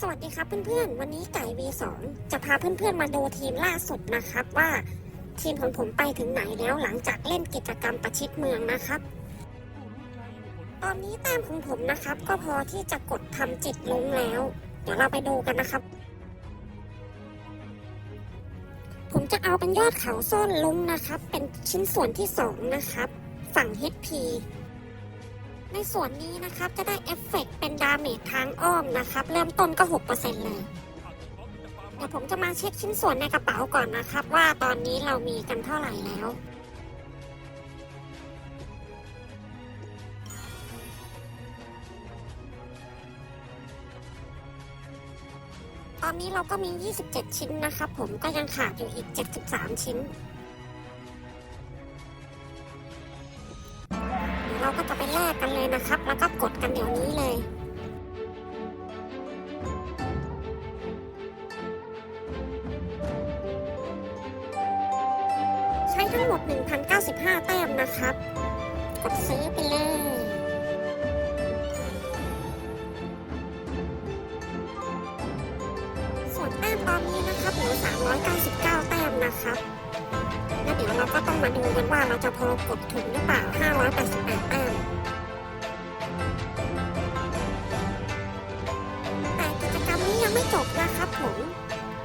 สวัสดีครับเพื่อนๆ วันนี้ไก่ V2 จะพาเพื่อนๆมาดูทีมล่าสุดนะครับว่าทีมของผมไปถึงไหนแล้วหลังจากเล่นกิจกรรมประชิดเมืองนะครับ ตอนนี้แต้มของผมนะครับ ก็พอที่จะกดทำจิตลงแล้ว เดี๋ยวเราไปดูกันนะครับ ผมจะเอาเป็นยอดเขาซ่อนลงนะครับ เป็นชิ้นส่วนที่สองนะครับ ฝั่ง HP ในส่วนนี้นะครับจะได้เอฟเฟกต์เป็นดาเมจทางอ้อมนะครับ เริ่มต้นก็ 6%เลย เดี๋ยวผมจะมาเช็คชิ้นส่วนในกระเป๋าก่อนนะครับ ว่าตอนนี้เรามีกันเท่าไหร่แล้วตอนนี้เราก็มี 27 ชิ้นนะครับ ผมก็ยังขาดอยู่อีก 73 ชิ้น ด 1,095 แต้มนะครับ กดซื้อไปเลยส่วนแต้มตอนนี้นะครับเหลือ399 แต้มนะครับแล้วเดี๋ยวเราก็ต้องมาดูกันว่าเราจะพอกดถึงหรือเปล่า 588 แต้มแต่กิจกรรมนี้ยังไม่จบนะครับผม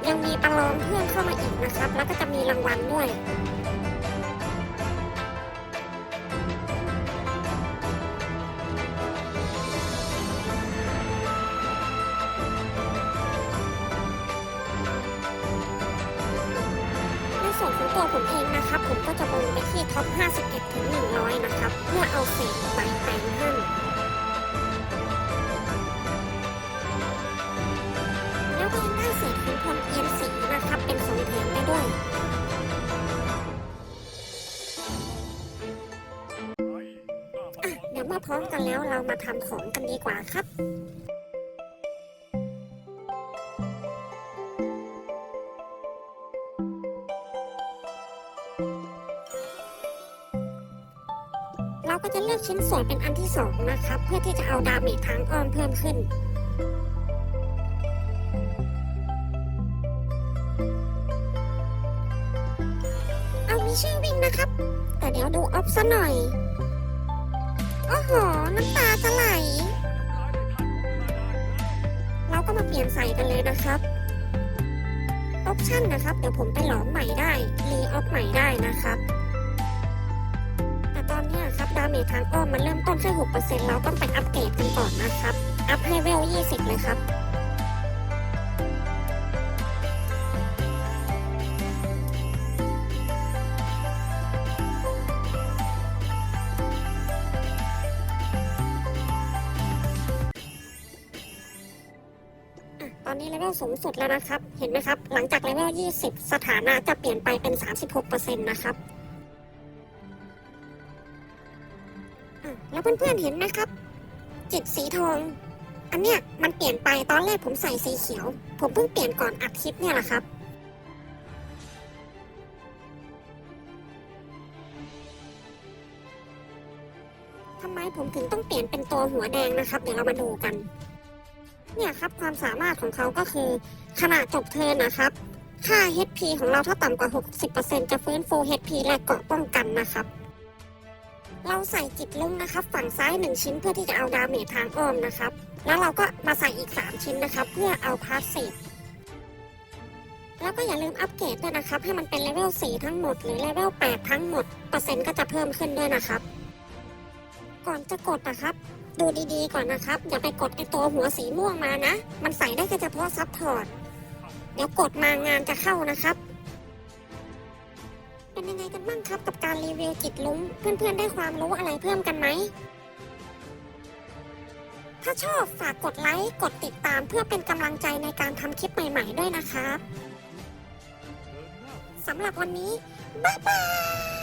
ยังมีประลองเพื่อนเข้ามาอีกนะครับ แล้วก็จะมีรางวัลด้วย ผมเองนะครับ ผมก็จะมองไปที่ท็อป 51 ถึง 100 นะครับ เพื่อเอาเศษไปแต่งให้แล้วก็ยังได้เศษของพลเอียนสีนะครับ เป็นสองแถมได้ด้วยอะเดี๋ยวมาพร้อมกันแล้วเรามาทำของกันดีกว่าครับ ก็จะเลือกชิ้นส่วนเป็นอันที่สองนะครับ เพื่อที่จะเอาดาเมจทางอ้อมเพิ่มขึ้นเอามีชื่อวิ่งนะครับ แต่เดี๋ยวดูออฟซะหน่อยโอ้โหน้ำตาจะไหลเราก็มาเปลี่ยนใส่กันเลยนะครับออปชั่นนะครับ เดี๋ยวผมไปหลอมใหม่ได้รีออฟใหม่ได้นะครับ มจทางอ้อมมันเริ่มต้นแค่6%เราต้องไปอัปเกรดกันก่อนนะครับ อัพให้เวล20เลยครับตอนนี้เลเวลสูงสุดแล้วนะครับ เห็นไหมครับ หลังจากเลเวล 20 สถานะจะเปลี่ยนไปเป็น 36%นะครับ แล้วเพื่อนๆเห็นไหมครับ จิตสีทอง อันเนี้ยมันเปลี่ยนไปตอนแรกผมใส่สีเขียว ผมเพิ่งเปลี่ยนก่อนอัดคลิปเนี่ยแหละครับทำไมผมถึงต้องเปลี่ยนเป็นตัวหัวแดงนะครับ เดี๋ยวเรามาดูกัน เนี่ยครับความสามารถของเขาก็คือ ขณะจบเทินนะครับ ค่า HP ของเราถ้าต่ำกว่า 60%จะฟื้นฟู HP และเกาะป้องกันนะครับ เราใส่จิตลุงนะครับ ฝั่งซ้าย 1 ชิ้นเพื่อที่จะเอาดาเมจทางอ้อมนะครับ แล้วเราก็มาใส่อีก 3 ชิ้นนะครับ เพื่อเอาพาสซีฟแล้วก็อย่าลืมอัปเกรดด้วยนะครับ ให้มันเป็นเลเวล4ทั้งหมดหรือเลเวล8ทั้งหมด เปอร์เซ็นต์ก็จะเพิ่มขึ้นด้วยนะครับ ก่อนจะกดนะครับ ดูดีๆก่อนนะครับ อย่าไปกดไอตัวหัวสีม่วงมานะ มันใส่ได้แค่เฉพาะซับพอร์ตเดี๋ยวกดมางานจะเข้านะครับ เป็นยังไงกันบ้างครับกับการรีวิวจิตลุ้งเพื่อนๆได้ความรู้อะไรเพิ่มกันไหม ถ้าชอบฝากกดไลค์กดติดตามเพื่อเป็นกำลังใจในการทำคลิปใหม่ๆด้วยนะครับสำหรับวันนี้ บ๊ายบาย